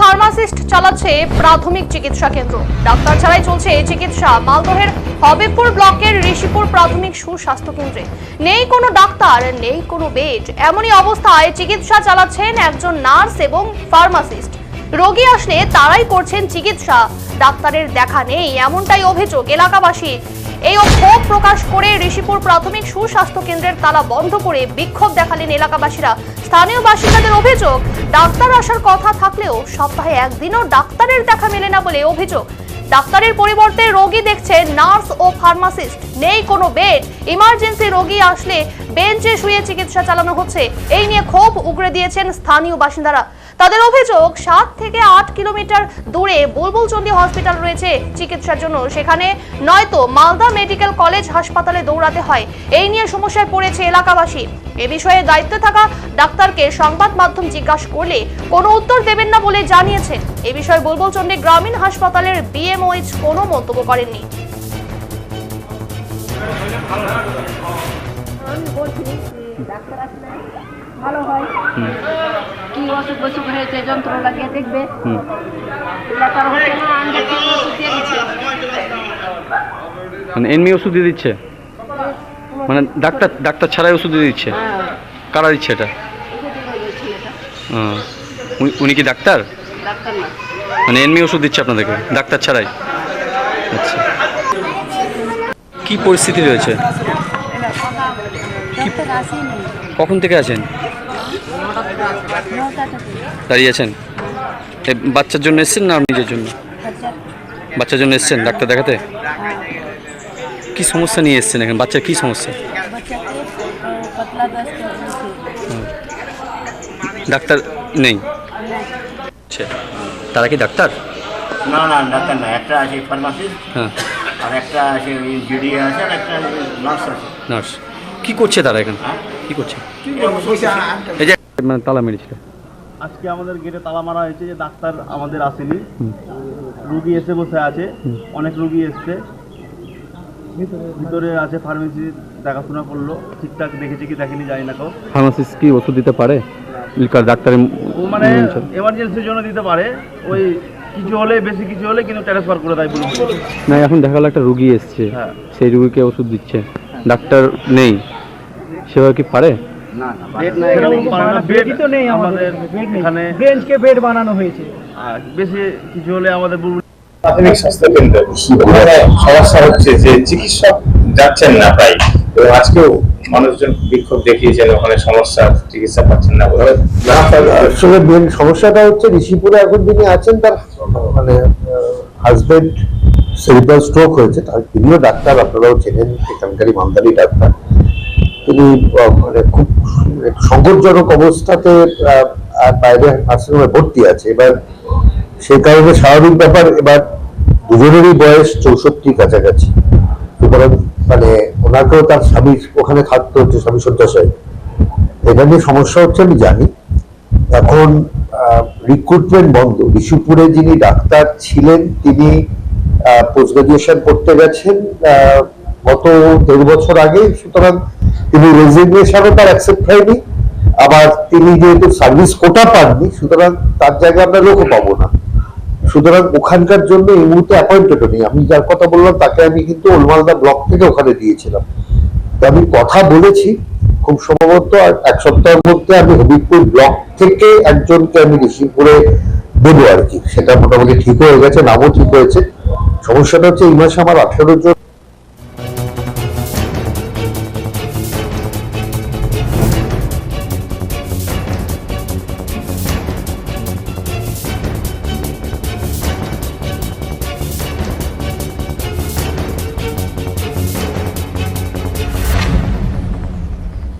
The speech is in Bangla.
ফার্মাসিস্ট চালাচ্ছে প্রাথমিক চিকিৎসা কেন্দ্র। ডাক্তার ছাড়াই চলছে এই চিকিৎসা। মালদহের হবিবপুর ব্লকের ঋষিপুর প্রাথমিক সুস্বাস্থ্য কেন্দ্রে। নেই কোনো ডাক্তার, নেই কোনো বেড। এমনই অবস্থায় চিকিৎসা চালাচ্ছেন একজন নার্স এবং ফার্মাসিস্ট। রোগী আসলে তারাই করছেন চিকিৎসা। ডাক্তারের দেখা নেই, এমনটাই অভিযোগ এলাকাবাসী এই ক্ষোভ প্রকাশ করে ঋষিপুর প্রাথমিক সুস্বাস্থ্য কেন্দ্রের তালা বন্ধ করে বিক্ষোভ দেখালেন এলাকাবাসীরা। স্থানীয় বাসিন্দাদের অভিযোগ, ডাক্তার আসার কথা থাকলেও সপ্তাহে একদিনও ডাক্তারের দেখা মেলে না বলে অভিযোগ। ডাক্তারের পরিবর্তে রোগী দেখছে নার্স ও ফার্মাসিস্ট। নেই কোনো বেড। ইমার্জেন্সি রোগী আসলে বেঞ্চে শুয়ে চিকিৎসা চালানো হচ্ছে। এই নিয়ে ক্ষোভ উগরে দিয়েছেন স্থানীয় বাসিন্দারা। তাদের অভিযোগ, সাত থেকে আট কিলোমিটার দূরে বুলবুলচন্ডী হসপিটাল রয়েছে চিকিৎসার জন্য। সেখানে নয়তো মালদা মেডিকেল কলেজ হাসপাতালে দৌড়াতে হয়। এই নিয়ে সমস্যায় পড়েছে এলাকাবাসী। এ বিষয়ে দায়িত্বে থাকা ডাক্তারকে সংবাদ মাধ্যম জিজ্ঞাসা করলে কোনো উত্তর দেবেন না বলে জানিয়েছেন। এ বিষয়ে বুলবুলচন্ডী গ্রামীণ হাসপাতালের বিএমওএইচ কোনো মন্তব্য করেননি। ডাক্তার আসলে ভালো হয়। কি অসুখ বসুখ হয়েছে যন্ত্র লাগিয়ে দেখবে? মানে এমনি ওষুধ দিয়ে দিচ্ছে? মানে ডাক্তার ডাক্তার ছাড়াই ওষুধ দিয়ে দিচ্ছে? হ্যাঁ। কারা দিচ্ছে এটা? উনি- কি ডাক্তার? মানে এমনি ওষুধ দিচ্ছে আপনাদেরকে ডাক্তার ছাড়াই? আচ্ছা। কি পরিস্থিতি রয়েছে? কখন থেকে আছেন? দাঁড়িয়ে আছেন বাচ্চার জন্য এসছেন না নিজের জন্য? বাচ্চার জন্য এসছেন ডাক্তার দেখাতে? হ্যাঁ, কি সমস্যা নিয়ে এসছেন এখানে? বাচ্চার কি সমস্যা? ডাক্তার নেই? আচ্ছা তারা কি ডাক্তার? না না ডাক্তার না একটা আছে ফার্মাসিস্ট হ্যাঁ। আর একটা আছে জিডি আছে আর একটা নার্স আছে। নার্স কি করছে তারা এখানে? কি করছে? এই যে মানে তালা মেরেছিল। আজকে আমাদের গেটে তালা মারা হয়েছে যে ডাক্তার আমাদের আসেনি। রুগী এসে বসে আছে অনেক রুগী এসছে। ভিতরে আছে ফার্মেসি দেখাশোনা করল ঠিকঠাক দেখেছে কি দেখেনি জানি না কেউ। ফার্মাসিস্ট কি ওষুধ দিতে পারে? ও মানে এমার্জেন্সির জন্য দিতে পারে ওই কিছু হলে বেশি কিছু হলে কিন্তু ট্রান্সফার করে দেয় বলুন না এখন দেখা গেলো একটা রুগী এসছে হ্যাঁ। সেই রুগীকে ওষুধ দিচ্ছে। ডাক্তার নেই সেভাবে কি পারে? সেরকম পারে না, বেড আমাদের। এখানে বেঞ্চকে বেড বানানো হয়েছে। আর বেশি কিছু হলে আমাদের প্রাথমিক স্বাস্থ্য কেন্দ্রে সমস্যা হচ্ছে যে চিকিৎসক যাচ্ছেন না প্রায়। এবং আজকেও মানুষজন বিক্ষোভ দেখিয়েছেন ওখানে সমস্যা চিকিৎসা পাচ্ছেন না বলে। আসলে মেন সমস্যাটা হচ্ছে ঋষিপুরে এখন যিনি আছেন তার মানে হাজবেন্ড সেরিব্রাল স্ট্রোক হয়েছে। তার তিনিও ডাক্তার আপনারাও চেনেন এখানকারই মালদারি ডাক্তার। তিনি মানে খুব সংকটজনক অবস্থাতে বাইরে নার্সিংহোমে ভর্তি আছে। এবার সেই কারণে স্বাভাবিক ব্যাপার, এবার দুজনেরই বয়স চৌষট্টির কাছাকাছি। সুতরাং মানে ওনাকেও তার স্বামী ওখানে থাকতে হচ্ছে স্বামী শয্যাশায়ী। এটা নিয়ে সমস্যা হচ্ছে, আমি জানি। এখন রিক্রুটমেন্ট বন্ধ। ঋষিপুরে যিনি ডাক্তার ছিলেন, তিনি পোস্ট গ্রাজুয়েশন করতে গেছেন গত দেড় বছর আগে। সুতরাং তিনি রেজিগনেশনও তার অ্যাকসেপ্ট হয়নি, আবার তিনি যেহেতু সার্ভিস কোটা পাননি, সুতরাং তার জায়গায় আমরা লোকও পাবো না। সুতরাং ওখানকার জন্য এই মুহূর্তে অ্যাপয়েন্টেডও নেই। আমি যার কথা বললাম, তাকে আমি কিন্তু ওলমালদা ব্লক থেকে ওখানে দিয়েছিলাম। তো আমি কথা বলেছি, খুব সম্ভবত এক সপ্তাহের মধ্যে আমি হবিবপুর ব্লক থেকে একজনকে আমি রিসিভ করে দেবো আর কি। সেটা মোটামুটি ঠিক হয়ে গেছে, নামও ঠিক হয়েছে। সমস্যাটা হচ্ছে, এই মাসে আমার আঠেরো জন